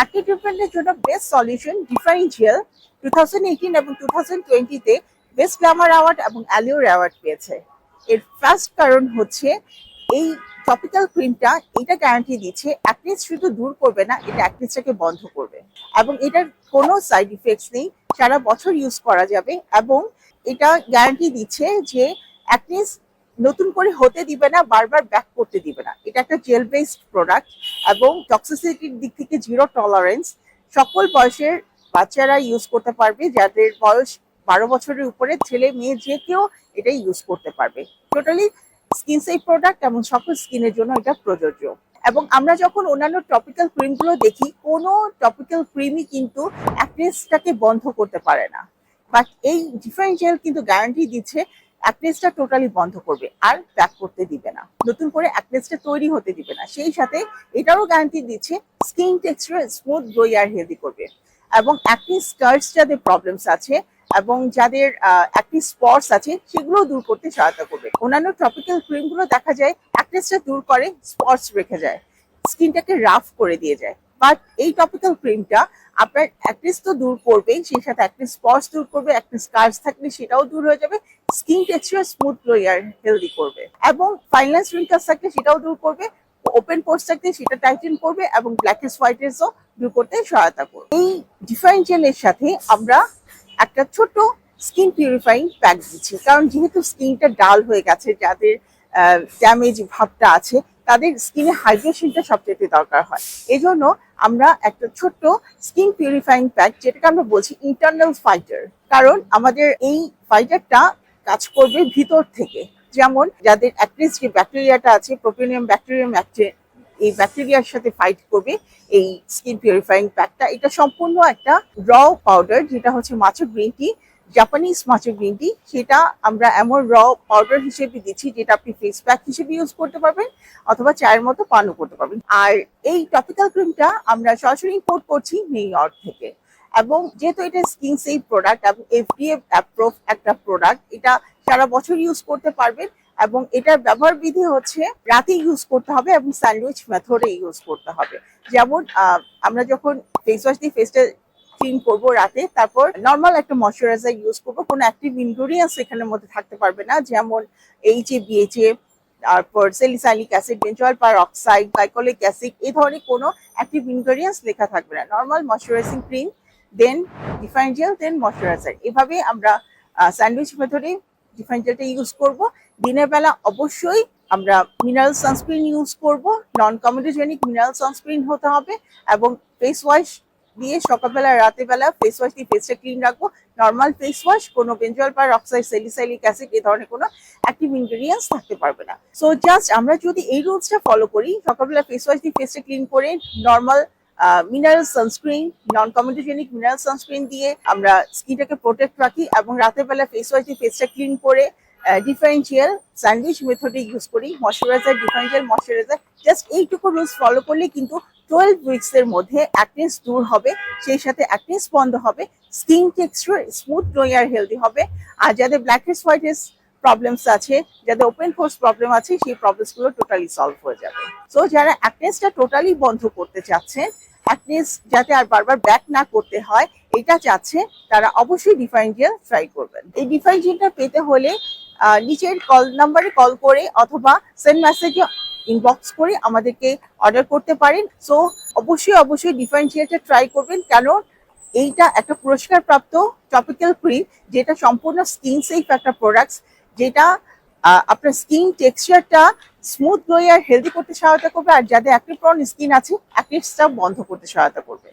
Active ট্রিটমেন্টের জন্য best solution differential two thousand eighteen এবং টু থাউজেন্ড টোয়েন্টিতে বেস্ট গ্ল্যামার অ্যাওয়ার্ড এবং অ্যালিওর অ্যাওয়ার্ড পেয়েছে। এর ফার্স্ট কারণ হচ্ছে, এই টপিক্যাল ক্রিমটা এটা গ্যারান্টি দিচ্ছে অ্যাকনিস শুধু দূর করবে না, এটা অ্যাকনিসটাকে বন্ধ করবে। এবং এটার কোনো সাইড ইফেক্টস নেই, সারা বছর ইউজ করা যাবে এবং এটা গ্যারান্টি দিচ্ছে যে অ্যাকনিস নতুন করে হতে দিবে না, বারবার ব্যাক করতে দিবে না। এটা একটা জেল বেসড প্রোডাক্ট এবং টক্সিসিটির দিক থেকে জিরো টলারেন্স সকল বয়সের বাচ্চারা ইউজ করতে পারবে, যাদের বয়স বারো বছরের উপরে, ছেলে, মেয়ে যে কেউ এটা ইউজ করতে পারবে। টোটালি স্কিন সেফ প্রোডাক্ট এবং সকল স্কিনের জন্য এটা প্রযোজ্য। এবং আমরা যখন অন্যান্য টপিক্যাল ক্রিমগুলো দেখি, কোনো টপিক্যাল ক্রিমই কিন্তু অ্যাক্নেসটাকে বন্ধ করতে পারে না। বাট এই ডিফারেন্ট জেল কিন্তু গ্যারান্টি দিচ্ছে অ্যাকনেসটা টোটালি বন্ধ করবে, আর ব্যাক করতে দিবে না। নতুন করে অ্যাকনেসটা তৈরি হতে দিবে না। সেই সাথে এটারও গ্যারান্টি দিচ্ছে স্কিন টেক্সচার স্মুথ গ্লোই আর হেলদি করবে। এবং অ্যাকনি স্কার্টস যাদের প্রবলেমস আছে, এবং যাদের অ্যাকনি স্পটস আছে সেগুলো দূর করতে সহায়তা করবে। অন্যান্য টপিক্যাল ক্রিমগুলো দেখা যায় অ্যাকনেসটা দূর করে স্পটস রেখে যায়। স্কিনটাকে রাফ করে দিয়ে যায়। বাট এই টপিক্যাল ক্রিমটা আপনার অ্যাকনেস তো দূর করবেই, সেই সাথে অ্যাকনি স্পটস দূর করবে অ্যাকনি স্কার্স থাকলে সেটাও দূর হয়ে যাবে স্কিন টেক্সচার স্মুথ আর হেলদি করবে। এবং ফাইনাল রিঙ্কাস থাকলে সেটাও দূর করবে ওপেন পোর্স থাকলে সেটা টাইটেন করবে এবং ব্ল্যাকেস হোয়াইটেসও দূর করতে সহায়তা করবে। এই ডিফারেন্সিয়ালের সাথে আমরা একটা ছোট স্কিন পিউরিফাইং প্যাক দিচ্ছি। কারণ যেহেতু স্কিনটা ডাল হয়ে গেছে, যাদের ড্যামেজ ভাবটা আছে, তাদের স্কিনে হাইড্রেশনটা সবচেয়ে দরকার হয়। এই জন্য আমরা একটা ছোট্ট স্কিন পিউরিফাইং প্যাক যেটাকে আমরা বলছি ইন্টারনাল ফাইটার কারণ আমাদের এই ফাইটারটা কাজ করবে ভিতর থেকে। যেমন যাদের অ্যাটলিস্ট যে ব্যাকটেরিয়াটা আছে প্রোপিনিয়াম ব্যাকটেরিয়াম এই ব্যাকটেরিয়ার সাথে ফাইট করবে এই স্কিন পিউরিফাইং প্যাকটা এটা সম্পূর্ণ একটা র পাউডার যেটা হচ্ছে মাছের গ্রিন টি জাপানিজ মাছের গ্রিন টি সেটা আমরা এমন র পাউডার হিসেবে দিচ্ছি যেটা আপনি ফেস প্যাক হিসেবে ইউজ করতে পারবেন অথবা চায়ের মতো পানও করতে পারবেন। আর এই টপিক্যাল ক্রিমটা আমরা সরাসরি ইম্পোর্ট করছি নিউ ইয়র্ক থেকে। এবং যেহেতু এটা স্কিন সেফ প্রোডাক্ট এবং এফডিএ অ্যাপ্রুভ একটা প্রোডাক্ট এটা সারা বছর ইউজ করতে পারবেন এবং এটার ব্যবহার বিধি হচ্ছে রাতে ইউজ করতে হবে এবং স্যান্ডউইচ মেথডে ইউজ করতে হবে। যেমন আমরা যখন ফেস ওয়াশ দিয়ে ফেসটা ক্লিন করব রাতে। তারপর নর্মাল একটা ময়শ্চারাইজার ইউজ করব। কোনো অ্যাক্টিভ ইনগ্রিডিয়েন্টস এখানের মধ্যে থাকতে পারবে না, যেমন এইচ এ বিএচএ তারপর salicylic acid benzoyl peroxide glycolic acid এই ধরনের কোনো অ্যাক্টিভ ইনগ্রিডিয়েন্টস লেখা থাকবে না। Normal moisturising cream then define gel then moisturiser এভাবে আমরা স্যান্ডউইচ মেথডে ডিফাইন জেলটা ইউজ করব। দিনের বেলা অবশ্যই আমরা মিনারেল সানস্ক্রিন ইউজ করব। নন কমেডোজেনিক মিনারেল সানস্ক্রিন হতে হবে এবং ফেস ওয়াশ দিয়ে সকালবেলা রাতের বেলা ফেস ওয়াশ দিয়ে ফেসটা ক্লিন রাখব। নর্মাল ফেস ওয়াশ কোনো benzoyl peroxide salicylic acid এই ধরনের কোনো অ্যাক্টিভ ইনগ্রিডিয়েন্টস থাকতে পারবে না। সো জাস্ট আমরা যদি এই রুলসটা ফলো করি, সকালবেলা ফেস ওয়াশ দিয়ে ফেসটা ক্লিন করে normal mineral sunscreen non comedogenic mineral sunscreen দিয়ে আমরা স্কিনটাকে প্রোটেক্ট রাখি এবং রাতের বেলা ফেস ওয়াশ দিয়ে ফেসটা ক্লিন করে ডিফারেন্সিয়াল স্যান্ডউইচ মেথডে ইউজ করি ময়শ্চারাইজার ডিফারেন্সিয়াল ময়শ্চারাইজার জাস্ট এইটুকু রুলস ফলো করলে কিন্তু টুয়েলভ এর মধ্যে অ্যাকনেস দূর হবে, সেই সাথে অ্যাকনেস বন্ধ হবে স্কিন টেক্সচার স্মুথ গ্লোই আর হেলদি হবে। আর যাদের ব্ল্যাকেস হোয়াইটেস প্রবলেমস আছে, যাদের ওপেন ফোর্স প্রবলেম আছে, সেই প্রবলেমসগুলো টোটালি সলভ হয়ে যাবে। সো যারা অ্যাকনেসটা টোটালি বন্ধ করতে চাচ্ছেন অ্যাকনেস যাতে আর বারবার ব্যাক না করতে হয়, এটা চাচ্ছে, তারা অবশ্যই ডিফাইন জেল ট্রাই করবেন। এই ডিফাইন জেলটা পেতে হলে নিচের কল নাম্বারে কল করে অথবা সেন্ড মেসেজে ইনবক্স করে আমাদেরকে অর্ডার করতে পারেন। সো অবশ্যই অবশ্যই ডিফারেন্সিয়েটার ট্রাই করবেন। কেন এইটা একটা পুরস্কার প্রাপ্ত টপিক্যাল ক্রিম যেটা সম্পূর্ণ স্কিন সেফ একটা প্রোডাক্টস যেটা আপনার স্কিন টেক্সচারটা স্মুথ গ্লোয়ার হেলদি করতে সহায়তা করবে। আর যাদের অ্যাক্টিভ প্রন স্কিন আছে অ্যাক্টিভসটা বন্ধ করতে সহায়তা করবে।